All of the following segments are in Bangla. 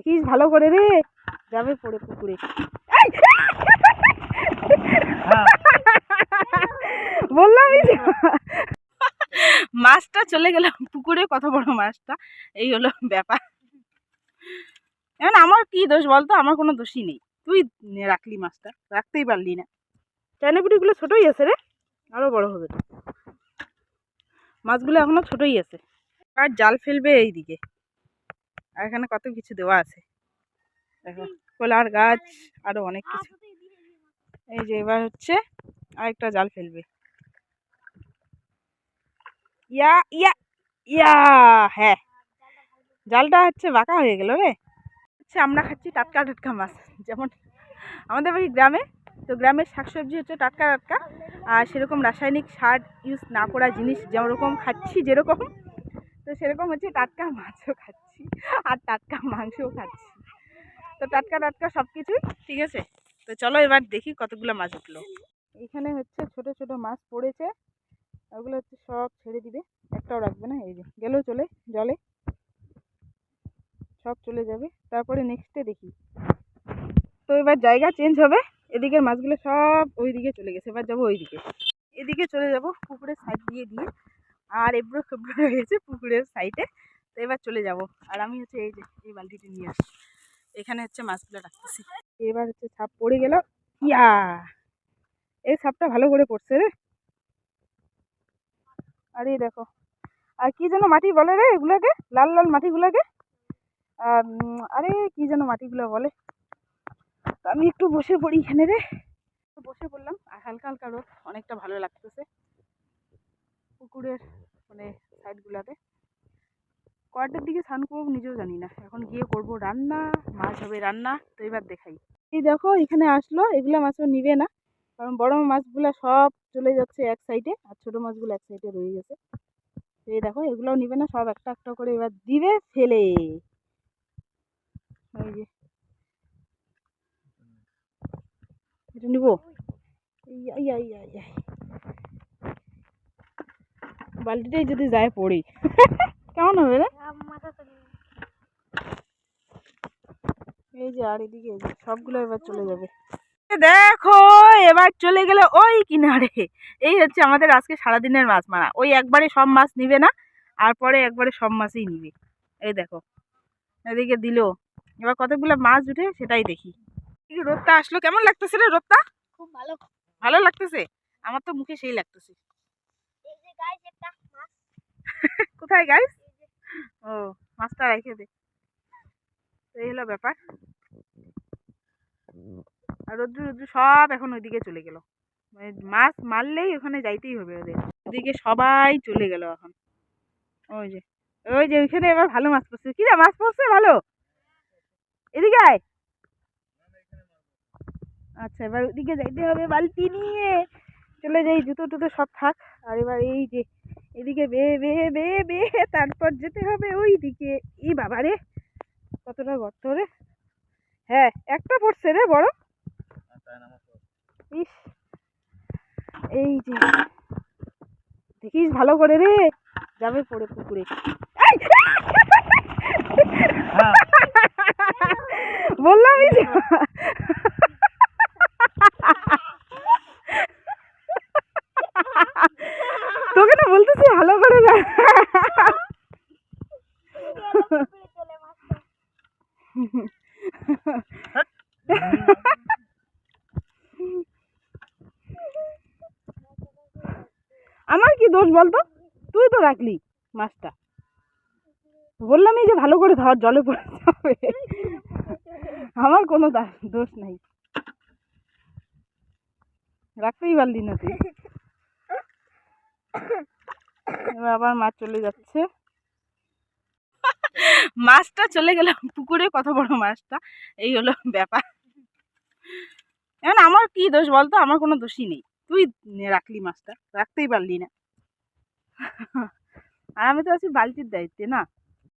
দেখিস ভালো করে রে। যাবে পড়ে পুকুরে। এই! বললামই মাছটা চলে গেলাম পুকুরে কত বড় মাছটা? এই হলো ব্যাপার। এখন আমার কি দোষ বলতো? আমার কোনো দোষই নেই। তুই রাখলি মাছটা। রাখতেই পারলি না। চায়নাপুটিগুলো ছোটই আছে রে। আরও বড় হবে। মাছগুলো এখনও ছোটই আছে। আর জাল ফেলবে এই দিকে আর এখানে কত কিছু দেওয়া আছে। দেখো, কলার গাছ, আরও অনেক কিছু। এই যে এবার হচ্ছে আরেকটা জাল ফেলবে। ইয়া ইয়া ইয়া হ্যাঁ। জালটা হচ্ছে বাঁকা হয়ে গেল রে। হচ্ছে আমরা খাচ্ছি টাটকা টাটকা মাছ, যেমন আমাদের বাড়ি গ্রামে, তো গ্রামের শাকসবজি হচ্ছে টাটকা টাটকা। আর সেরকম রাসায়নিক সার ইউজ না করা জিনিস যেরকম খাচ্ছি যেরকম, তো সেরকম হচ্ছে টাটকা মাছও খাচ্ছি। আর টাটকা মাংসও খাচ্ছি। তো টাটকা টাটকা সব কিছুই ঠিক আছে? তো চলো এবার দেখি কতগুলো মাছ উঠল। এখানে হচ্ছে ছোট ছোট মাছ পড়েছে, ওগুলো হচ্ছে সব ছেড়ে দিবে, একটাও রাখবে না, এই যে, গেল চলে, জলে। সব চলে যাবে, তারপরে নেক্সটে দেখি। তো এবার জায়গা চেঞ্জ হবে, এদিকের মাছগুলো সব ওই দিকে চলে গেছে, এবার যাব ওই দিকে এদিকে চলে যাব পুকুরের সাইড দিয়ে দিয়ে, আর এবড়ো খেবড়ো রয়েছে পুকুরের সাইডে এবার চলে যাব। আর আমি হচ্ছে এই যে, এই বালতিটা নিয়ে আসি এখানে হচ্ছে মাছগুলো রাখতেছি। এবার হচ্ছে সাপ পড়ে গেল। ইয়া! এই সাপটা ভালো করে পড়ছে রে। আরে দেখো। আর কি যেন মাটি বলে রে এগুলোকে? লাল লাল মাটিগুলোকে? আরে কি যেন মাটিগুলো বলে? আমি একটু বসে পড়ি এখানে রে। বসে পড়লাম। আর হালকা হালকা রোদ। অনেকটা ভালো লাগতেছে। পুকুরের মানে সাইডগুলোতে কয়টার দিকে স্নান করব নিজেও জানি না। এখন গিয়ে করব রান্না, মাছ হবে রান্না, তো এবার দেখাই। এই দেখো, এখানে আসলো, এগুলা মাছও নিবে না, কারণ বড় মাছগুলো সব চলে যাচ্ছে এক সাইডে, আর ছোট মাছগুলো এক সাইডে রয়ে গেছে। এই দেখো, এগুলোও নিবে না, সব একটা একটা করে এবার দিবে, ফেলে। এই যে। এটা। বালতিটাই যদি যায় পড়ি। কেমন হবে রে? এই যে আর এদিকে সবগুলো এবার চলে যাবে। দেখো এবার চলে গেলে ওই কিনারে। এই হচ্ছে আমাদের আজকে সারাদিনের মাছ মারা। ওই একবারে সব মাছ নিবে না আর পরে একবারে সব মাছই নিবে। এই দেখো এদিকে দিল। এবার কতগুলো মাছ উঠে সেটাই দেখি। রোদটা আসলো কেমন লাগতেছে রে রোদটা? খুব ভালো। ভালো লাগতেছে? আমার তো মুখে সেই লাগতেছে। এই যে গাইস একটা মাছ। কোথায় গাইস ও মাছটা রেখে দে। এই হলো ব্যাপার। রোদ্রু রোদ্রু সব এখন ওইদিকে চলে গেল। মানে মাছ মারলেই ওখানে যাইতেই হবে ওদের। ওদিকে সবাই চলে গেল এখন। ওই যে ওই যে ওইখানে এবার ভালো মাছ পড়ছে। কি রে, মাছ পড়ছে? ভালো? এদিকে আয়। আচ্ছা এবার ওইদিকে যাইতে হবে বালতি নিয়ে। চলে যাই, জুতো টুতো সব থাক। আর এবার এই যে, এদিকে বেয়ে বেয়ে বেয়ে বেয়ে তারপর যেতে হবে ওই দিকে ই বাবা রে কতটা গর্ত রে। হ্যাঁ একটা পড়ছে রে বড়। ইস, এই যে, দেখিস ভালো করে রে, যাবে পড়ে পুকুরে! বললামই তোকে না বলতেছি ভালো করে যা চলে মাছটা আমার কি দোষ বলতো? তুই তো রাখলি, মাছটা। বললামই যে ভালো করে ধর, জলে পড়ে যাবে। আমার কোনো দোষ নাই। রাখতেই পারলি না তুই। আবার মাছ চলে যাচ্ছে। মাছটা চলে গেল, পুকুরে, কত বড় মাছটা। এই হলো ব্যাপার। এখন আমার কি দোষ বলতো? আমার কোনো দোষই নেই। তুই রাখলি মাছটা, রাখতেই পারলি না। আর আমি তো আছি বালতির দায়িত্বে, না?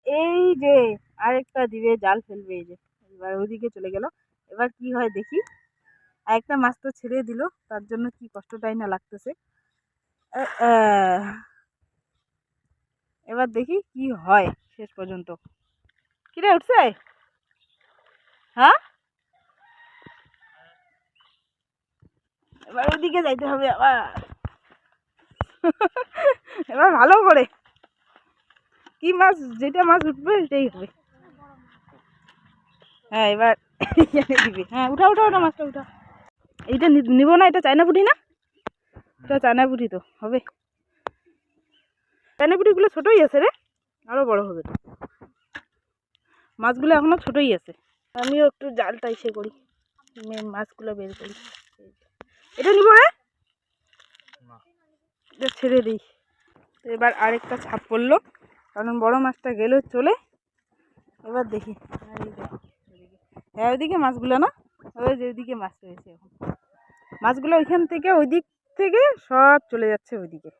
এই যে আরেকটা দিবে, জাল ফেলবে এই যে। এবার ওইদিকে চলে গেল। এবার কি হয় দেখি? আরেকটা মাছ তো ছেড়ে দিল, তার জন্য কি কষ্টটাই না লাগতেছে। এবার দেখি কি হয় শেষ পর্যন্ত। কিরে, উঠছে? হ্যাঁ? এবার ওইদিকে যাইতে হবে আবার। এবার ভালো করে। কি মাছ, যেটা মাছ উঠবে, সেটাই হবে হ্যাঁ এবার দিবি। হ্যাঁ উঠা উঠা ওটা মাছটা, উঠা। এইটা নিবো না, এটা চায়না পুঁটি না? এটা চায়না পুঁটি তো, হবে। চায়না পুঁটিগুলো ছোটোই আছে রে আরও বড় হবে। মাছগুলো এখনও ছোটোই আছে। আমিও একটু জালটা ইসে করি মাছগুলো বের করি। এটা নিবো রে? এটা ছেড়ে দিই। এবার আরেকটা ছাপ পড়ল, কারণ বড় মাছটা গেলে চলে। এবার দেখি। হ্যাঁ ওইদিকে মাছগুলো না? ওই যে ওইদিকে মাছ রয়েছে এখন। মাছগুলো ওইখান থেকে ওই দিক থেকে সব চলে যাচ্ছে ওইদিকে।